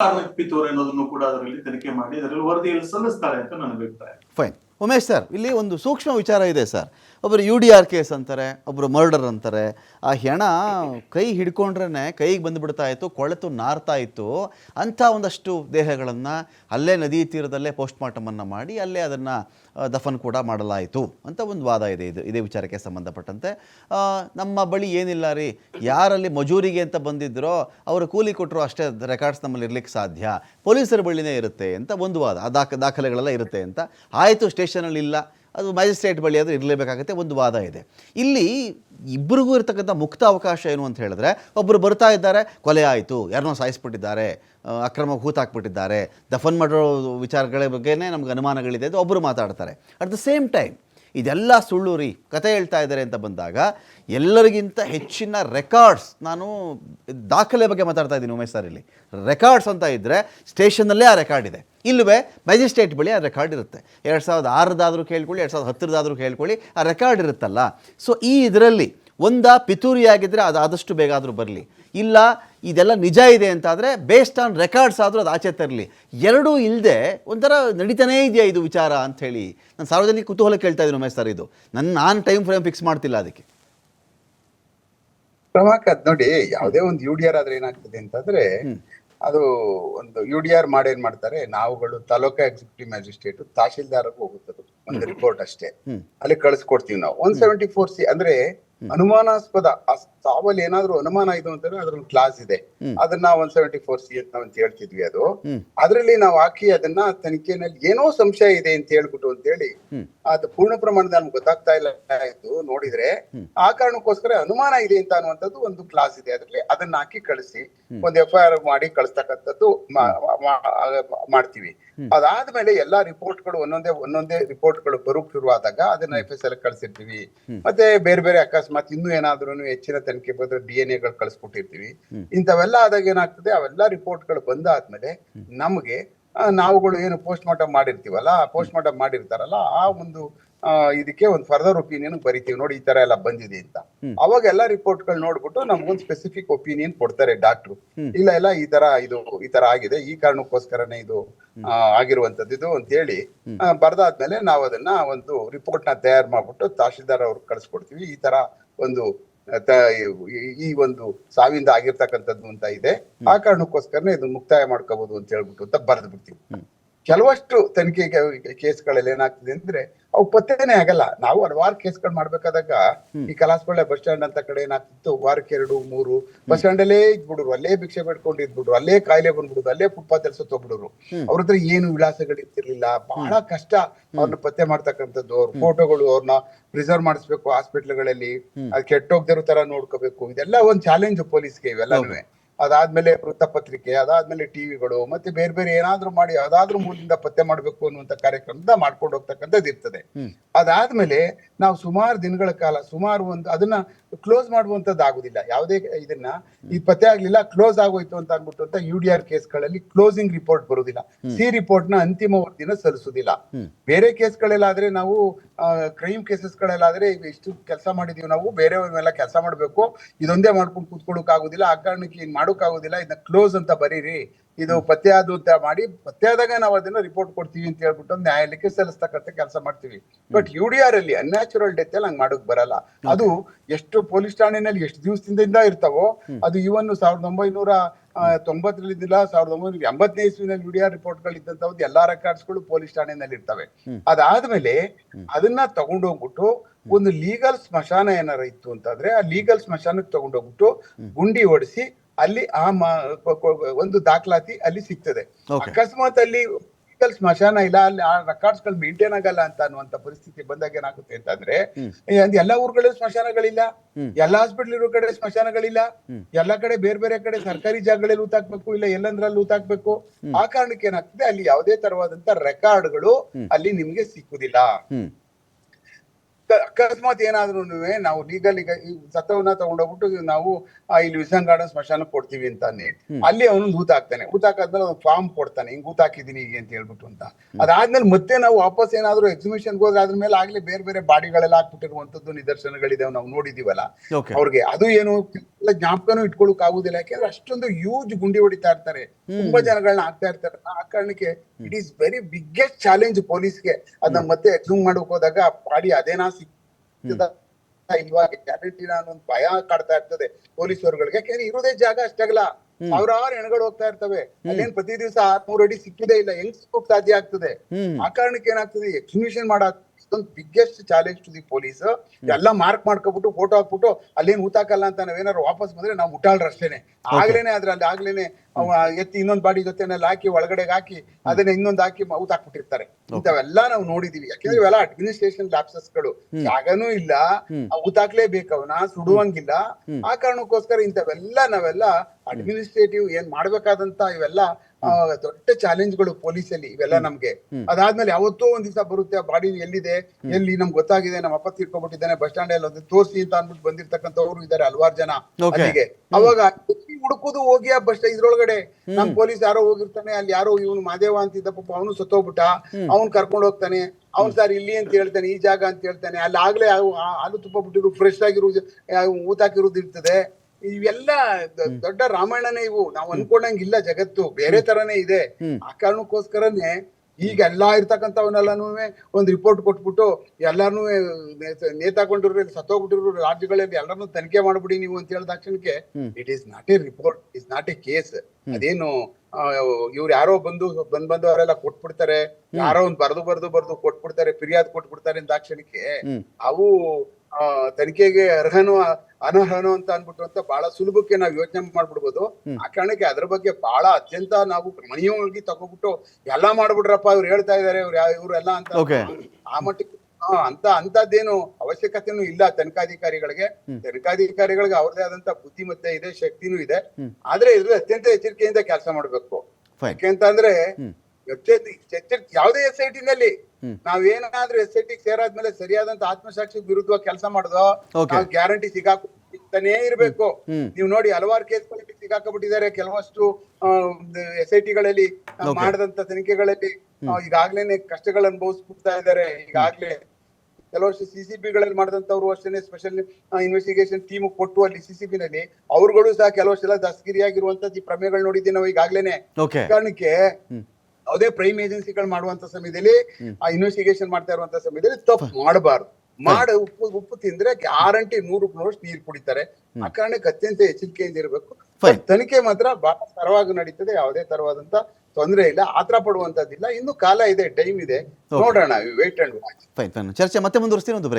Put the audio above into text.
ಅನ್ನೋದನ್ನು ಕೂಡ ಅದರಲ್ಲಿ ತನಿಖೆ ಮಾಡಿ ಅದರಲ್ಲಿ ವರದಿಯಲ್ಲಿ ಸಲ್ಲಿಸ್ತಾರೆ ಅಂತ ನನ್ನ ಅಭಿಪ್ರಾಯ. ಫೈನ್ ಉಮೇಶ್ ಸರ್, ಇಲ್ಲಿ ಒಂದು ಸೂಕ್ಷ್ಮ ವಿಚಾರ ಇದೆ ಸರ್. ಒಬ್ಬರು ಯು ಡಿ ಆರ್ ಕೇಸ್ ಅಂತಾರೆ ಒಬ್ಬರು ಮರ್ಡರ್ ಅಂತಾರೆ. ಆ ಹೆಣ ಕೈ ಹಿಡ್ಕೊಂಡ್ರೇ ಕೈಗೆ ಬಂದುಬಿಡ್ತಾ ಇತ್ತು, ಕೊಳೆತು ನಾರ್ತಾ ಇತ್ತು. ಅಂಥ ಒಂದಷ್ಟು ದೇಹಗಳನ್ನು ಅಲ್ಲೇ ನದಿ ತೀರದಲ್ಲೇ ಪೋಸ್ಟ್ ಮಾರ್ಟಮನ್ನು ಮಾಡಿ ಅಲ್ಲೇ ಅದನ್ನು ದಫನ್ ಕೂಡ ಮಾಡಲಾಯಿತು ಅಂತ ಒಂದು ವಾದ ಇದೆ ಇದು, ಇದೇ ವಿಚಾರಕ್ಕೆ ಸಂಬಂಧಪಟ್ಟಂತೆ. ನಮ್ಮ ಬಳಿ ಏನಿಲ್ಲ ರೀ, ಯಾರಲ್ಲಿ ಮಜೂರಿಗೆ ಅಂತ ಬಂದಿದ್ದರೋ ಅವರು ಕೂಲಿ ಕೊಟ್ಟರು ಅಷ್ಟೇ ರೆಕಾರ್ಡ್ಸ್ ನಮ್ಮಲ್ಲಿ ಇರಲಿಕ್ಕೆ ಸಾಧ್ಯ. ಪೊಲೀಸರ ಬಳಿನೇ ಇರುತ್ತೆ ಅಂತ ಒಂದು ವಾದ ದಾಖಲೆಗಳೆಲ್ಲ ಇರುತ್ತೆ ಅಂತ. ಆಯಿತು ಸ್ಟೇಷನಲ್ಲಿ ಇಲ್ಲ ಅದು ಮ್ಯಾಜಿಸ್ಟ್ರೇಟ್ ಬಳಿ ಆದರೂ ಇರಲೇಬೇಕಾಗುತ್ತೆ, ಒಂದು ವಾದ ಇದೆ. ಇಲ್ಲಿ ಇಬ್ಬರಿಗೂ ಇರತಕ್ಕಂಥ ಮುಕ್ತ ಅವಕಾಶ ಏನು ಅಂತ ಹೇಳಿದ್ರೆ ಒಬ್ಬರು ಬರ್ತಾ ಇದ್ದಾರೆ, ಕೊಲೆ ಆಯಿತು, ಯಾರನ್ನೋ ಸಾಯಿಸ್ಬಿಟ್ಟಿದ್ದಾರೆ ಅಕ್ರಮ ಅಕ್ರಮ ಹೂತಾಕ್ಬಿಟ್ಟಿದ್ದಾರೆ ದಫನ್ ಮಾಡೋ ವಿಚಾರಗಳ ಬಗ್ಗೆನೇ ನಮ್ಗೆ ಅನುಮಾನಗಳಿದೆ ಅಂತ ಒಬ್ಬರು ಮಾತಾಡ್ತಾರೆ. ಅಟ್ ದ ಸೇಮ್ ಟೈಮ್ ಇದೆಲ್ಲ ಸುಳ್ಳು ರೀ. ಕತೆ ಹೇಳ್ತಾ ಇದ್ದಾರೆ ಅಂತ ಬಂದಾಗ ಎಲ್ಲರಿಗಿಂತ ಹೆಚ್ಚಿನ ರೆಕಾರ್ಡ್ಸ್ ನಾನು ದಾಖಲೆ ಬಗ್ಗೆ ಮಾತಾಡ್ತಾ ಇದ್ದೀನಿ ಉಮೇಶ್ ಸರ್ ಇಲ್ಲಿ. ರೆಕಾರ್ಡ್ಸ್ ಅಂತ ಇದ್ದರೆ ಸ್ಟೇಷನ್ನಲ್ಲೇ ಆ ರೆಕಾರ್ಡ್ ಇದೆ. ಇಲ್ಲವೇ ಮ್ಯಾಜಿಸ್ಟ್ರೇಟ್ ಬಳಿ ಆ ರೆಕಾರ್ಡ್ ಇರುತ್ತೆ. ಎರಡು ಸಾವಿರದ ಆರದಾದರೂ ಕೇಳ್ಕೊಳ್ಳಿ, ಎರಡು ಸಾವಿರದ ಹತ್ತರದಾದರೂ ಕೇಳ್ಕೊಳ್ಳಿ, ಆ ರೆಕಾರ್ಡ್ ಇರುತ್ತಲ್ಲ. ಸೊ ಈ ಇದರಲ್ಲಿ ಒಂದ ಪಿತೂರಿಯಾಗಿದ್ದರೆ ಅದು ಆದಷ್ಟು ಬೇಗ ಆದರೂ ಬರಲಿ. ಇಲ್ಲ ಇದೆಲ್ಲ ನಿಜ ಇದೆ ಅಂತಾದರೆ ಬೇಸ್ಡ್ ಆನ್ ರೆಕಾರ್ಡ್ಸ್ ಆದರೂ ಅದು ಆಚೆ ತರಲಿ. ಎರಡೂ ಇಲ್ಲದೆ ಒಂಥರ ನಡೀತಾನೇ ಇದೆಯಾ ಇದು ವಿಚಾರ ಅಂಥೇಳಿ. ನಾನು ಸಾರ್ವಜನಿಕ ಕುತೂಹಲ ಕೇಳ್ತಾ ಇದ್ದೀನಿ ಉಮೇಶ್ ಸರ್ ಇದು. ನನ್ನ ನಾನು ಟೈಮ್ ಫ್ರೇಮ್ ಫಿಕ್ಸ್ ಮಾಡ್ತಿಲ್ಲ ಅದಕ್ಕೆ. ಪ್ರವಾಕ ಅದ್ ನೋಡಿ ಯಾವುದೇ ಒಂದು ಯು ಡಿ ಆರ್ ಆದ್ರೆ ಏನಾಗ್ತದೆ ಅಂತಂದ್ರೆ ಅದು ಒಂದು ಯು ಡಿ ಆರ್ ಮಾಡಿ ಏನ್ ಮಾಡ್ತಾರೆ? ನಾವುಗಳು ತಾಲೂಕಾ ಎಕ್ಸಿಕ್ಯೂಟಿವ್ ಮ್ಯಾಜಿಸ್ಟ್ರೇಟ್ ಹೋಗುತ್ತೆ ಹೋಗುತ್ತದೆ. ಒಂದು ರಿಪೋರ್ಟ್ ಅಷ್ಟೇ. ಅಲ್ಲಿ ಕಳಿಸ್ಕೊಡ್ತೀವಿ ನಾವು. ಒನ್ ಸೆವೆಂಟಿ ಫೋರ್ ಸಿ ಅಂದ್ರೆ ಅನುಮಾನಾಸ್ಪದ ಆ ಏನಾದ್ರು ಅನುಮಾನ ಇದು ಅಂತಂದ್ರೆ ಅದ್ರಲ್ಲಿ ಕ್ಲಾಸ್ ಇದೆ. ಅದನ್ನ ಒನ್ ಸೆವೆಂಟಿ ಫೋರ್ ಸಿ ಅಂತ ಅಂತ ಹೇಳ್ತಿದ್ವಿ ಅದು. ಅದರಲ್ಲಿ ನಾವು ಹಾಕಿ ಅದನ್ನ ತನಿಖೆನಲ್ಲಿ ಏನೋ ಸಂಶಯ ಇದೆ ಅಂತ ಹೇಳ್ಬಿಟ್ಟು ಅಂತ ಹೇಳಿ ಅದು ಪೂರ್ಣ ಪ್ರಮಾಣದ ನಮ್ಗೆ ಗೊತ್ತಾಗ್ತಾ ಇಲ್ಲ ಆಯ್ತು ನೋಡಿದ್ರೆ ಆ ಕಾರಣಕ್ಕೋಸ್ಕರ ಅನುಮಾನ ಇದೆ ಅಂತ ಅನ್ನುವಂಥದ್ದು ಒಂದು ಕ್ಲಾಸ್ ಇದೆ ಅದ್ರಲ್ಲಿ. ಅದನ್ನ ಹಾಕಿ ಕಳಿಸಿ ಒಂದು ಎಫ್ ಐ ಆರ್ ಮಾಡಿ ಕಳಿಸ್ತಕ್ಕಂಥದ್ದು ಮಾಡ್ತೀವಿ. ಅದಾದ್ಮೇಲೆ ಎಲ್ಲಾ ರಿಪೋರ್ಟ್ಗಳು ಒಂದೊಂದೇ ಒಂದೊಂದೇ ರಿಪೋರ್ಟ್ಗಳು ಬರೋಕ್ ಶುರುವಾದಾಗ ಅದನ್ನ ಎಫ್ ಎಸ್ ಎಲ್ ಕಳಿಸಿರ್ತೀವಿ. ಮತ್ತೆ ಬೇರೆ ಬೇರೆ ಅಕಸ್ಮಾತ್ ಇನ್ನೂ ಏನಾದ್ರೂ ಹೆಚ್ಚಿನ ತನಿಖೆ ಬಂದ್ರೆ ಡಿ ಎನ್ ಎಗಳು ಕಳಿಸ್ಕೊಟ್ಟಿರ್ತೀವಿ. ಇಂಥವೆಲ್ಲ ಆದಾಗ ಏನಾಗ್ತದೆ ಅವೆಲ್ಲ ರಿಪೋರ್ಟ್ಗಳು ಬಂದಾದ್ಮೇಲೆ ನಮಗೆ ನಾವುಗಳು ಏನು ಪೋಸ್ಟ್ ಮಾರ್ಟಮ್ ಮಾಡಿರ್ತೀವಲ್ಲ ಪೋಸ್ಟ್ ಮಾರ್ಟಮ್ ಮಾಡಿರ್ತಾರಲ್ಲ ಆ ಒಂದು ಇದಕ್ಕೆ ಒಂದು ಫರ್ದರ್ ಒಪಿನಿಯನ್ ಬರಿತೀವಿ. ನೋಡಿ ಈ ತರ ಎಲ್ಲ ಬಂದಿದೆ ಅಂತ. ಅವಾಗ ಎಲ್ಲ ರಿಪೋರ್ಟ್ಗಳು ನೋಡ್ಬಿಟ್ಟು ನಮ್ಗೊಂದು ಸ್ಪೆಸಿಫಿಕ್ ಒಪಿನಿಯನ್ ಕೊಡ್ತಾರೆ ಡಾಕ್ಟ್ರು ಇಲ್ಲ ಇಲ್ಲ ಈ ತರ ಇದು ಈ ತರ ಆಗಿದೆ. ಈ ಕಾರಣಕ್ಕೋಸ್ಕರನೇ ಇದು ಆಗಿರುವಂತದ್ದು ಇದು ಅಂತ ಹೇಳಿ ಬರ್ದಾದ್ಮೇಲೆ ನಾವು ಅದನ್ನ ಒಂದು ರಿಪೋರ್ಟ್ನ ತಯಾರು ಮಾಡ್ಬಿಟ್ಟು ತಹಶೀಲ್ದಾರ್ ಅವ್ರಿಗೆ ಕಳ್ಸಿಕೊಡ್ತೀವಿ. ಈ ತರ ಒಂದು ಈ- ಈ ಒಂದು ಸಾವಿಂದ ಆಗಿರ್ತಕ್ಕಂಥದ್ದು ಅಂತ ಇದೆ. ಆ ಕಾರಣಕ್ಕೋಸ್ಕರನೇ ಇದು ಮುಕ್ತಾಯ ಮಾಡ್ಕೋಬಹುದು ಅಂತ ಹೇಳ್ಬಿಟ್ಟು ಅಂತ ಬರೆದು ಬಿಡ್ತೀವಿ ಕೆಲವಷ್ಟು ತನಿಖೆ ಕೇಸ್ಗಳಲ್ಲಿ ಏನಾಗ್ತದೆ ಅಂದ್ರೆ ಅವು ಪತ್ತೆನೇ ಆಗಲ್ಲ. ನಾವು ಹಲವಾರು ಕೇಸ್ಗಳು ಮಾಡ್ಬೇಕಾದಾಗ ಈ ಕಲಾಸ್ಕೊಳ್ಳೆ ಬಸ್ ಸ್ಟ್ಯಾಂಡ್ ಅಂತ ಕಡೆ ಏನಾಗ್ತಿತ್ತು? ವಾರಕ್ಕೆ ಎರಡು ಮೂರು ಬಸ್ ಸ್ಟ್ಯಾಂಡ್ ಅಲ್ಲೇ ಇದ್ಬಿಡುರು. ಅಲ್ಲೇ ಭಿಕ್ಷೆ ಬೇಡ್ಕೊಂಡು ಇದ್ಬಿಡ್ರು. ಅಲ್ಲೇ ಕಾಯಿಲೆ ಬಂದ್ಬಿಡುದು ಅಲ್ಲೇ ಫುಟ್ಪಾತ್ ಎಲ್ಸ ಹೋಗ್ಬಿಡುರು. ಅವ್ರ ಹತ್ರ ಏನು ವಿಳಾಸಗಳು ಇರ್ತಿರ್ಲಿಲ್ಲ ಬಹಳ ಕಷ್ಟ ಅವ್ರನ್ನ ಪತ್ತೆ ಮಾಡ್ತಕ್ಕಂಥದ್ದು. ಅವ್ರ ಫೋಟೋಗಳು ಅವ್ರನ್ನ ಪ್ರಿಸರ್ವ್ ಮಾಡಿಸ್ಬೇಕು ಹಾಸ್ಪಿಟ್ಲ್ಗಳಲ್ಲಿ. ಅದು ಕೆಟ್ಟೋಗ್ದಿರೋ ತರ ನೋಡ್ಕೋಬೇಕು. ಇದೆಲ್ಲ ಒಂದ್ ಚಾಲೆಂಜ್ ಪೊಲೀಸ್ಗೆ ಇವೆಲ್ಲನೂ ಅದಾದ್ಮೇಲೆ ವೃತ್ತಪತ್ರಿಕೆ ಅದಾದ್ಮೇಲೆ ಟಿವಿಗಳು ಮತ್ತೆ ಬೇರೆ ಬೇರೆ ಏನಾದ್ರೂ ಮಾಡಿ ಅದಾದ್ರೂ ಮೂಲದಿಂದ ಪತ್ತೆ ಮಾಡ್ಬೇಕು ಅನ್ನುವಂತ ಕಾರ್ಯಕ್ರಮದ ಮಾಡ್ಕೊಂಡು ಹೋಗ್ತಕ್ಕಂಥದ್ದು ಇರ್ತದೆ. ಅದಾದ್ಮೇಲೆ ನಾವು ಸುಮಾರು ದಿನಗಳ ಕಾಲ ಸುಮಾರು ಒಂದು ಅದನ್ನ ಕ್ಲೋಸ್ ಮಾಡುವಂತದ್ದು ಆಗುದಿಲ್ಲ. ಯಾವುದೇ ಇದನ್ನ ಈ ಪತ್ತೆ ಆಗ್ಲಿಲ್ಲ ಕ್ಲೋಸ್ ಆಗೋಯ್ತು ಅಂತ ಅನ್ಬಿಟ್ಟು ಅಂತ ಯು ಡಿ ಆರ್ ಕೇಸ್ಗಳಲ್ಲಿ ಕ್ಲೋಸಿಂಗ್ ರಿಪೋರ್ಟ್ ಬರುದಿಲ್ಲ. ಸಿ ರಿಪೋರ್ಟ್ನ ಅಂತಿಮ ವರದಿನ ಸಲ್ಲಿಸುದಿಲ್ಲ. ಬೇರೆ ಕೇಸ್ಗಳೆಲ್ಲಾದ್ರೆ ನಾವು ಕ್ರೈಮ್ ಕೇಸಸ್ಗಳೆಲ್ಲಾದ್ರೆ ಇಷ್ಟು ಕೆಲಸ ಮಾಡಿದೀವಿ ನಾವು ಬೇರೆ ಮೇಲೆ ಕೆಲಸ ಮಾಡ್ಬೇಕು ಇದೊಂದೇ ಮಾಡ್ಕೊಂಡು ಕೂತ್ಕೊಳ್ಳೋಕೆ ಆಗುದಿಲ್ಲ ಆ ಕಾರಣಕ್ಕೆ ಏನ್ ಮಾಡೋಕ್ ಆಗುದಿಲ್ಲ ಇದನ್ನ ಕ್ಲೋಸ್ ಅಂತ ಬರೀರಿ. ಇದು ಪತ್ತೆ ಆದು ಅಂತ ಮಾಡಿ ಪತ್ತೆ ಆದಾಗ ನಾವು ಅದನ್ನ ರಿಪೋರ್ಟ್ ಕೊಡ್ತೀವಿ ಅಂತ ಹೇಳ್ಬಿಟ್ಟು ನ್ಯಾಯಾಲಯಕ್ಕೆ ಸಲ್ಲಿಸ್ತಕ್ಕಂಥ ಕೆಲಸ ಮಾಡ್ತೀವಿ. ಬಟ್ ಯು ಡಿ ಆರ್ ಅಲ್ಲಿ ಅನ್ಯಾಚುರಲ್ ಡೆತ್ ಅಲ್ಲಿ ಹಂಗ್ ಮಾಡೋಕ್ ಬರಲ್ಲ. ಅದು ಎಷ್ಟು ಪೊಲೀಸ್ ಠಾಣೆನಲ್ಲಿ ಎಷ್ಟು ದಿವಸದಿಂದ ಇರ್ತಾವೋ ಅದು ಇವನ್ ಸಾವಿರದ ಒಂಬೈನೂರ ತೊಂಬತ್ತರಲ್ಲಿ ಇದ್ದಿಲ್ಲ ಸಾವಿರದ ಒಂಬೈನೂರ ಎಂಬತ್ತನೇ ಇಸ್ವಿನಲ್ಲಿ ಯು ಡಿ ಆರ್ ರಿಪೋರ್ಟ್ಗಳು ಇದ್ದಂತದ್ದು ಎಲ್ಲಾ ರೆಕಾರ್ಡ್ಸ್ಗಳು ಪೊಲೀಸ್ ಠಾಣೆನಲ್ಲಿ ಇರ್ತವೆ. ಅದಾದ್ಮೇಲೆ ಅದನ್ನ ತಗೊಂಡೋಗ್ಬಿಟ್ಟು ಒಂದು ಲೀಗಲ್ ಸ್ಮಶಾನ ಏನಾರ ಇತ್ತು ಅಂತಂದ್ರೆ ಆ ಲೀಗಲ್ ಸ್ಮಶಾನಕ್ಕೆ ತಗೊಂಡೋಗ್ಬಿಟ್ಟು ಗುಂಡಿ ಹೊಡಿಸಿ ಅಲ್ಲಿ ಆ ಒಂದು ದಾಖಲಾತಿ ಅಲ್ಲಿ ಸಿಗ್ತದೆ. ಅಕಸ್ಮಾತ್ ಅಲ್ಲಿ ಸ್ಮಶಾನ ಇಲ್ಲ ಅಲ್ಲಿ ಆ ರೆಕಾರ್ಡ್ಸ್ಗಳು ಮೇಂಟೈನ್ ಆಗಲ್ಲ ಅಂತ ಅನ್ನುವಂತ ಪರಿಸ್ಥಿತಿ ಬಂದಾಗ ಏನಾಗುತ್ತೆ ಅಂತಂದ್ರೆ ಎಲ್ಲಾ ಊರುಗಳಲ್ಲಿ ಸ್ಮಶಾನಗಳಿಲ್ಲ. ಎಲ್ಲಾ ಹಾಸ್ಪಿಟಲ್ ಇರೋ ಕಡೆ ಸ್ಮಶಾನಗಳಿಲ್ಲ. ಎಲ್ಲಾ ಕಡೆ ಬೇರೆ ಬೇರೆ ಕಡೆ ಸರ್ಕಾರಿ ಜಾಗಗಳಲ್ಲಿ ಊತಾಕ್ಬೇಕು ಇಲ್ಲ ಎಲ್ಲಂದ್ರಲ್ಲಿ ಊತಾಕ್ಬೇಕು ಆ ಕಾರಣಕ್ಕೆ ಏನಾಗ್ತದೆ ಅಲ್ಲಿ ಯಾವುದೇ ತರವಾದಂತ ರೆಕಾರ್ಡ್ಗಳು ಅಲ್ಲಿ ನಿಮ್ಗೆ ಸಿಕ್ಕುದಿಲ್ಲ. ಅಕಸ್ಮಾತ್ ಏನಾದ್ರೂ ನಾವು ಲೀಗಲ್ ಈಗ ಈ ಸತ್ತವನ್ನ ತಗೊಂಡೋಗ್ಬಿಟ್ಟು ನಾವು ಆ, ಇಲ್ಲಿ ವಿಸನ್ ಗಾರ್ಡನ್ ಸ್ಮಶಾನ ಕೊಡ್ತೀವಿ ಅಂತ ಅಂದ್ ಅಲ್ಲಿ ಅವನು ಹೂತ ಹಾಕ್ತಾನೆ. ಹೂತ ಹಾಕಾದ್ಮೇಲೆ ಒಂದು ಫಾರ್ಮ್ ಕೊಡ್ತಾನೆ. ಹಿಂಗ್ ಹೂತ ಹಾಕಿದೀನಿ ಹೀಗೆ ಅಂತ ಹೇಳ್ಬಿಟ್ಟು ಅಂತ. ಅದಾದ್ಮೇಲೆ ಮತ್ತೆ ನಾವು ವಾಪಸ್ ಏನಾದ್ರು ಎಕ್ಸಿಬಿಷನ್ ಹೋದ್ರೆ ಅದ್ರ ಮೇಲೆ ಆಗ್ಲಿ ಬೇರೆ ಬೇರೆ ಬಾಡಿಗಳೆಲ್ಲ ಹಾಕ್ಬಿಟ್ಟಿರುವಂತದ್ದು ನಿದರ್ಶನಗಳಿದೆ ನಾವು ನೋಡಿದೀವಲ್ಲ. ಅವ್ರಿಗೆ ಅದು ಏನು ಎಲ್ಲ ಜ್ಞಾಪಕನೂ ಇಟ್ಕೊಳಕ್ ಆಗುದಿಲ್ಲ. ಯಾಕೆಂದ್ರೆ ಅಷ್ಟೊಂದು ಯೂಜ್ ಗುಂಡಿ ಹೊಡಿತಾ ಇರ್ತಾರೆ. ತುಂಬಾ ಜನಗಳನ್ನ ಹಾಕ್ತಾ ಇರ್ತಾರೆ. ಆ ಕಾರಣಕ್ಕೆ it is very biggest challenge ಪೊಲೀಸ್ಗೆ. ಅದನ್ನ ಮತ್ತೆ ಎಕ್ಸೂಮ್ ಮಾಡಕ್ ಹೋದಾಗ ಪಾಡಿ ಅದೇನಾ ಸಿಗ್ತದ ಇಲ್ವಾ ಗ್ಯಾರಂಟಿನ ಅನ್ನೋ ಭಯ ಕಾಡ್ತಾ ಇರ್ತದೆ ಪೊಲೀಸ್ ಅವರುಗಳಿಗೆ ಯಾಕೆಂದ್ರೆ ಇರೋದೇ ಜಾಗ ಅಷ್ಟಾಗಲ್ಲ ಸಾವಿರಾರು ಹೆಣಗಳು ಹೋಗ್ತಾ ಇರ್ತವೆ. ಅಲ್ಲೇನ್ ಪ್ರತಿ ದಿವಸ ಆರ್ನೂರು ಅಡಿ ಸಿಕ್ಕಿದೆ ಇಲ್ಲ. ಹೆಂಗ್ ಸಿಕ್ಕೋಕ್ ಸಾಧ್ಯ ಆಗ್ತದೆ? ಆ ಕಾರಣಕ್ಕೆ ಏನಾಗ್ತದೆ? ಎಕ್ಸಿಬಿಷನ್ ಮಾಡೋ ಇದೊಂದು biggest challenge to the police ಎಲ್ಲ ಮಾರ್ಕ್ ಮಾಡ್ಕೊಬಿಟ್ಟು ಫೋಟೋ ಹಾಕ್ಬಿಟ್ಟು ಅಲ್ಲೇನು ಊತಾಕಲ್ಲ ಅಂತ ನಾವೇನಾದ್ರು ವಾಪಸ್ ಬಂದ್ರೆ ನಾವು ಮುಟ್ಟಾಳ್ರ ಅಷ್ಟೇನೆ. ಆಗ್ಲೇನೆ ಅದ್ರಲ್ಲಿ ಆಗ್ಲೇನೆ ಎತ್ತಿ ಇನ್ನೊಂದು ಬಾಡಿ ಜೊತೆನಲ್ಲಿ ಹಾಕಿ ಒಳಗಡೆ ಹಾಕಿ ಅದನ್ನ ಇನ್ನೊಂದು ಹಾಕಿ ಊತ ಹಾಕ್ಬಿಟ್ಟಿರ್ತಾರೆ. ಇಂಥವೆಲ್ಲ ನಾವು ನೋಡಿದೀವಿ. ಯಾಕೆಂದ್ರೆ ಇವೆಲ್ಲ ಅಡ್ಮಿನಿಸ್ಟ್ರೇಷನ್ ಲ್ಯಾಪ್ಸಸ್ಗಳು. ಜಾಗನೂ ಇಲ್ಲ. ಊತಾಕ್ಲೇಬೇಕು ಅವನ ಸುಡುವಂಗಿಲ್ಲ. ಆ ಕಾರಣಕ್ಕೋಸ್ಕರ ಇಂಥವೆಲ್ಲ ನಾವೆಲ್ಲ ಅಡ್ಮಿನಿಸ್ಟ್ರೇಟಿವ್ ಏನ್ ಮಾಡ್ಬೇಕಾದಂತ ಇವೆಲ್ಲ ದೊಡ್ಡ ಚಾಲೆಂಜ್ಗಳು ಪೊಲೀಸಲ್ಲಿ ಇವೆಲ್ಲ ನಮ್ಗೆ. ಅದಾದ್ಮೇಲೆ ಯಾವತ್ತೋ ಒಂದ್ ದಿವಸ ಬರುತ್ತೆ ಆ ಬಾಡಿ ಎಲ್ಲಿದೆ ಎಲ್ಲಿ ನಮ್ಗೆ ಗೊತ್ತಾಗಿದೆ ನಮ್ಮ ಅಪ್ಪ ತೀರ್ಕೊಂಡ್ಬಿಟ್ಟಿದ್ದಾನೆ ಬಸ್ ಸ್ಟ್ಯಾಂಡ್ ಅಲ್ಲಿ ಒಂದು ತೋರಿಸಿ ಅಂತ ಅನ್ಬಿಟ್ಟು ಬಂದಿರ್ತಕ್ಕಂಥವ್ರು ಇದಾರೆ ಹಲವಾರು ಜನ ಅಲ್ಲಿಗೆ. ಅವಾಗ ಹುಡುಕುದು ಹೋಗಿ ಆ ಬಸ್ ಇದ್ರೊಳಗಡೆ. ನಮ್ ಪೊಲೀಸ್ ಯಾರೋ ಹೋಗಿರ್ತಾನೆ ಅಲ್ಲಿ ಯಾರೋ ಇವನು ಮಾದೇವ ಅಂತಿದ್ದ ಪಾಪ ಅವನು ಸತ್ತೋಗ್ಬಿಟ್ಟ. ಅವ್ನ್ ಕರ್ಕೊಂಡು ಹೋಗ್ತಾನೆ. ಅವ್ನ್ ಸರ್ ಇಲ್ಲಿ ಅಂತ ಹೇಳ್ತಾನೆ ಈ ಜಾಗ ಅಂತ ಹೇಳ್ತಾನೆ. ಅಲ್ಲಿ ಆಗ್ಲೇ ಹಾಲು ತುಪ್ಪ ಬಿಟ್ಟಿರು ಫ್ರೆಶ್ ಆಗಿರುವುದು ಊತ ಹಾಕಿರೋದು ಇರ್ತದೆ. ಇವೆಲ್ಲ ದೊಡ್ಡ ರಾಮಾಯಣನೇ ಇವು. ನಾವು ಅನ್ಕೊಂಡಂಗಿಲ್ಲ ಜಗತ್ತು. ಬೇರೆ ತರನೇ ಇದೆ. ಆ ಕಾರಣಕ್ಕೋಸ್ಕರನೇ ಈಗ ಎಲ್ಲಾ ಇರ್ತಕ್ಕಂಥವನ್ನೆಲ್ಲಾನು ಒಂದ್ ರಿಪೋರ್ಟ್ ಕೊಟ್ಬಿಟ್ಟು ಎಲ್ಲಾರ್ನು ನೇತಾಕೊಂಡಿರೋ ಸತ್ತೋಗ್ಬಿಟ್ಟಿರೋ ರಾಜ್ಯಗಳಲ್ಲಿ ಎಲ್ಲರನ್ನು ತನಿಖೆ ಮಾಡ್ಬಿಡಿ ನೀವು ಅಂತ ಹೇಳಿದ ತಕ್ಷಣಕ್ಕೆ it is not a report is not a case ಅದೇನು ಇವ್ರು ಯಾರೋ ಬಂದು ಬಂದ್ ಬಂದು ಅವರೆಲ್ಲ ಕೊಟ್ಬಿಡ್ತಾರೆ ಯಾರೋ ಒಂದ್ ಬರ್ದು ಬರ್ದು ಬರ್ದು ಕೊಟ್ಬಿಡ್ತಾರೆ ಫಿರ್ಯಾದ್ ಕೊಟ್ಬಿಡ್ತಾರೆ ಅಂದಾಕ್ಷಣಕ್ಕೆ ಹ್ಮ್. ಅವು ಆ, ತನಿಖೆಗೆ ಅರ್ಹನೋ ಅನರ್ಹನೋ ಅಂತ ಅನ್ಬಿಟ್ಟು ಅಂತ ಬಹಳ ಸುಲಭಕ್ಕೆ ನಾವು ಯೋಚನೆ ಮಾಡ್ಬಿಡ್ಬೋದು. ಆ ಕಾರಣಕ್ಕೆ ಅದ್ರ ಬಗ್ಗೆ ಬಹಳ ಅತ್ಯಂತ ನಾವು ಮಣಿಯೋಗಿ ತಗೋಬಿಟ್ಟು ಎಲ್ಲಾ ಮಾಡ್ಬಿಡ್ರಪ್ಪ ಇವ್ರು ಹೇಳ್ತಾ ಇದಾರೆ ಇವ್ರು ಇವ್ರೆಲ್ಲಾ ಅಂತ. ಆ ಮಟ್ಟಕ್ಕೆ ಹಾ ಅಂತ ಅಂತದ್ದೇನು ಅವಶ್ಯಕತೆನೂ ಇಲ್ಲ ತನಿಖಾಧಿಕಾರಿಗಳಿಗೆ. ತನಿಖಾಧಿಕಾರಿಗಳಿಗೆ ಅವ್ರದೇ ಆದಂತ ಬುದ್ಧಿಮತ್ತೆ ಇದೆ ಶಕ್ತಿನೂ ಇದೆ. ಆದ್ರೆ ಇದ್ರ ಅತ್ಯಂತ ಎಚ್ಚರಿಕೆಯಿಂದ ಕೆಲಸ ಮಾಡ್ಬೇಕು. ಯಾಕೆಂತಂದ್ರೆ ಯಾವುದೇ ಎಸ್ ಐ ನಲ್ಲಿ ಹ್ಮ್. ನಾವೇನಾದ್ರೂ ಎಸ್ ಐ ಟಿ ಸೇರಾದ್ಮೇಲೆ ಸರಿಯಾದಂತ ಆತ್ಮಸಾಕ್ಷಿ ವಿರುದ್ಧವಾಗಿ ಕೆಲಸ ಮಾಡುದೋ ಗ್ಯಾರಂಟಿ ಸಿಗಾಕು ಸಿಗಾಕತಾನೇ ಇರ್ಬೇಕು. ನೀವು ನೋಡಿ ಹಲವಾರು ಕೇಸ್ಗಳಲ್ಲಿ ಸಿಗಾಕಬಿಟ್ಟಿದ್ದಾರೆ. ಕೆಲವಷ್ಟು ಎಸ್ ಐ ಟಿಗಳಲ್ಲಿ ಮಾಡದಂತ ಮಾಡಿದಂತ ತನಿಖೆಗಳಲ್ಲಿ ಈಗಾಗ್ಲೇನೆ ಕಷ್ಟಗಳು ಅನುಭವಿಸ್ಬಿಡ್ತಾ ಇದ್ದಾರೆ. ಈಗಾಗ್ಲೇ ಕೆಲವಷ್ಟು ಸಿ ಸಿ ಗಳಲ್ಲಿ ಮಾಡಿದಂತವ್ರು ಅಷ್ಟೇ ಸ್ಪೆಷಲ್ ಇನ್ವೆಸ್ಟಿಗೇಷನ್ ಟೀಮ್ ಕೊಟ್ಟು ಅಲ್ಲಿ ಸಿ ಸಿ ಬಿ ನಲ್ಲಿ. ಅವ್ರುಗಳು ಸಹ ಕೆಲವಷ್ಟೆಲ್ಲ ಎಲ್ಲ ಆಗಿರುವಂತದ್ದು ಈ ಪ್ರಮೇಯಗಳು ನೋಡಿದ್ದೀವಿ ನಾವು ಈಗಾಗ್ಲೇನೆ. ಕಾರಣಕ್ಕೆ. ಯಾವುದೇ ಪ್ರೈಮ್ ಏಜೆನ್ಸಿಗಳು ಮಾಡುವಂತ ಸಮಯದಲ್ಲಿ ಆ ಇನ್ವೆಸ್ಟಿಗೇಷನ್ ಮಾಡ್ತಾ ಇರುವಂತ ಸಮಯದಲ್ಲಿ ತಪ್ಪು ಮಾಡಬಾರ್ದು. ಮಾಡ ಉಪ್ಪು ಉಪ್ಪು ತಿಂದ್ರೆ ಗ್ಯಾರಂಟಿ ನೂರು ನೂರಷ್ಟು ನೀರು ಕುಡಿತಾರೆ. ಆ ಕಾರಣಕ್ಕೆ ಅತ್ಯಂತ ಎಚ್ಚರಿಕೆಯಿಂದ ಇರಬೇಕು. ತನಿಖೆ ಮಾತ್ರ ಬಹಳ ಸರವಾಗಿ ನಡೀತದೆ. ಯಾವುದೇ ತರವಾದಂತ ತೊಂದರೆ ಇಲ್ಲ. ಆತರ ಪಡುವಂತದ್ದಿಲ್ಲ. ಇನ್ನು ಕಾಲ ಇದೆ ಟೈಮ್ ಇದೆ. ನೋಡೋಣ. ವೇಟ್ ಅಂಡ್ ವಾಚ್ ಚರ್ಚೆ ಮತ್ತೆ ಮುಂದುವರಿಸ್ತೀನಿ. ಒಂದು